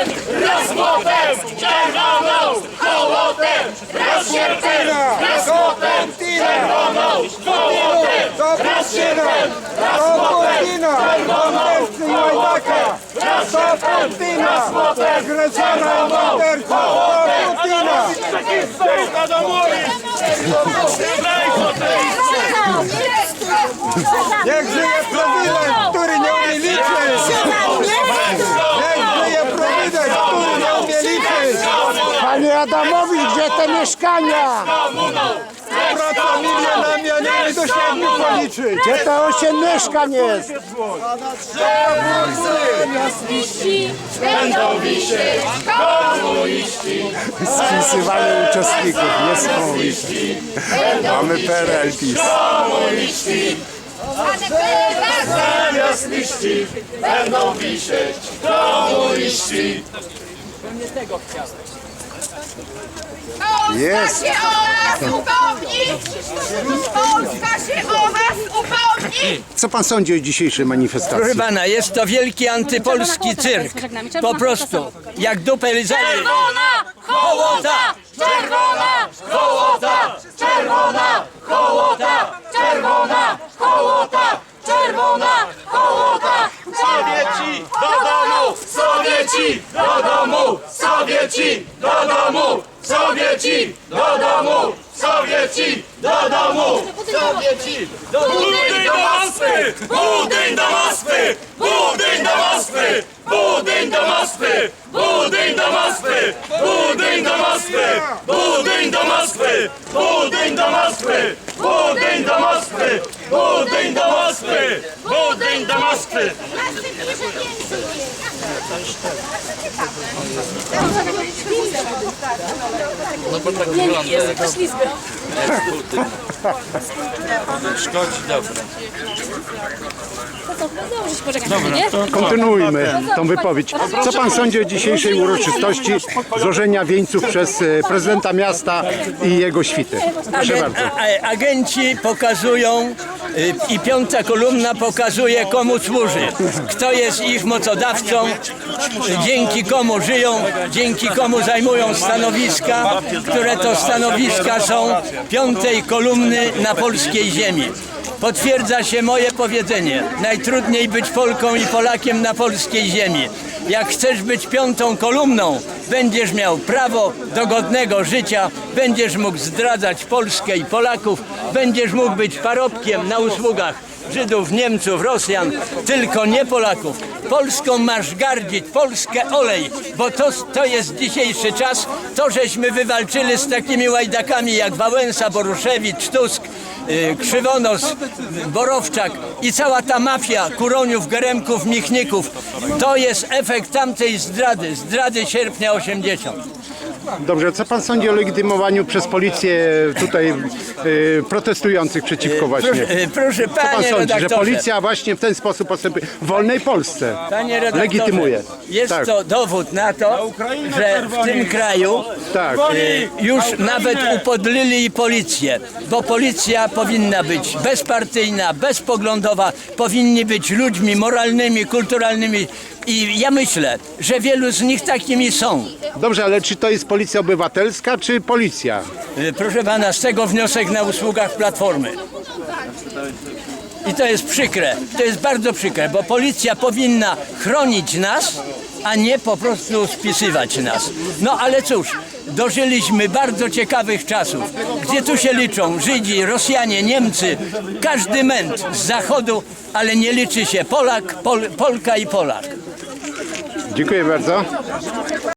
Razem, raz złotem, czerwoną, hołotem, raz sierpem, raz złotem, czerwoną, hołotem, raz sierpem, raz złotem, czerwoną, hołotem, raz sierpem, raz złotem, czerwoną, hołotem, raz sierpem, raz złotem, czerwoną, hołotem, raz sierpem, czerwoną, hołotem, raz sierpem, czerwoną, hołotem, Adamowicz, gdzie te mieszkania? Praca milionami, a nie umie do siedmiu policzyć! Gdzie te osiem mieszkań jest? Będą wisieć Spisywanie uczestników, niesamowicie. Mamy PRL PiS. Zamiast liści będą wisieć komuniści. Jest. Polska się o nas upomni! Polska się o nas upomni! Co pan sądzi o dzisiejszej manifestacji? Proszę pana, jest to wielki antypolski cyrk. Po prostu, jak dupę lizali. Czerwona hołota! Czerwona hołota! Czerwona hołota! Czerwona hołota! Czerwona hołota! Sowieci do domu! Sowieci do domu! Sowieci do domu! Sowieci do domu! Sowieci do domu! Sowieci do Budyń do Moskwy! Budyń do Moskwy! Budyń do Moskwy! Budyń do Moskwy! Budyń do Moskwy! Budyń do Moskwy! Budyń do Moskwy! Budyń do Moskwy! Budyń do Moskwy! Budyń do Moskwy! Budyń do Moskwy! No bo tak wygląda. Nie, jest, to ślizga. Kontynuujmy tą wypowiedź. Co pan sądzi o dzisiejszej uroczystości złożenia wieńców przez e, prezydenta miasta i jego świty? Proszę Agen- bardzo. a- a- agenci pokazują y, i piąta kolumna pokazuje komu służy. Kto jest ich mocodawcą, y, dzięki komu żyją, dzięki komu zajmują stanowiska, które to stanowiska są piątej kolumny na polskiej ziemi. Potwierdza się moje powiedzenie. Najtrudniej być Polką i Polakiem na polskiej ziemi. Jak chcesz być piątą kolumną, będziesz miał prawo do godnego życia, będziesz mógł zdradzać Polskę i Polaków, będziesz mógł być parobkiem na usługach Żydów, Niemców, Rosjan, tylko nie Polaków. Polską masz gardzić, Polskę olej, bo to, to jest dzisiejszy czas. To, żeśmy wywalczyli z takimi łajdakami jak Wałęsa, Boruszewicz, Tusk, y, Krzywonos, Borowczak i cała ta mafia Kuroniów, Geremków, Michników. To jest efekt tamtej zdrady, zdrady sierpnia 80. Dobrze, co pan sądzi o legitymowaniu przez policję tutaj e, protestujących przeciwko właśnie? Proszę, y, proszę Co pan panie sądzi, że redaktorze. policja właśnie w ten sposób postępuje w wolnej Polsce? Panie redaktorze, Legitymuje. Jest Tak. to dowód na to, że w tym kraju Tak. y, już nawet upodlili policję, bo policja powinna być bezpartyjna, bezpoglądowa, powinni być ludźmi moralnymi, kulturalnymi i ja myślę, że wielu z nich takimi są. Dobrze, ale czy to jest policja obywatelska, czy policja? Y, Proszę pana, z tego wniosek na usługach Platformy. I to jest przykre, to jest bardzo przykre, bo policja powinna chronić nas, a nie po prostu spisywać nas. No ale cóż, dożyliśmy bardzo ciekawych czasów, gdzie tu się liczą Żydzi, Rosjanie, Niemcy, każdy ment z zachodu, ale nie liczy się Polak, Pol, Polka i Polak. Dziękuję bardzo.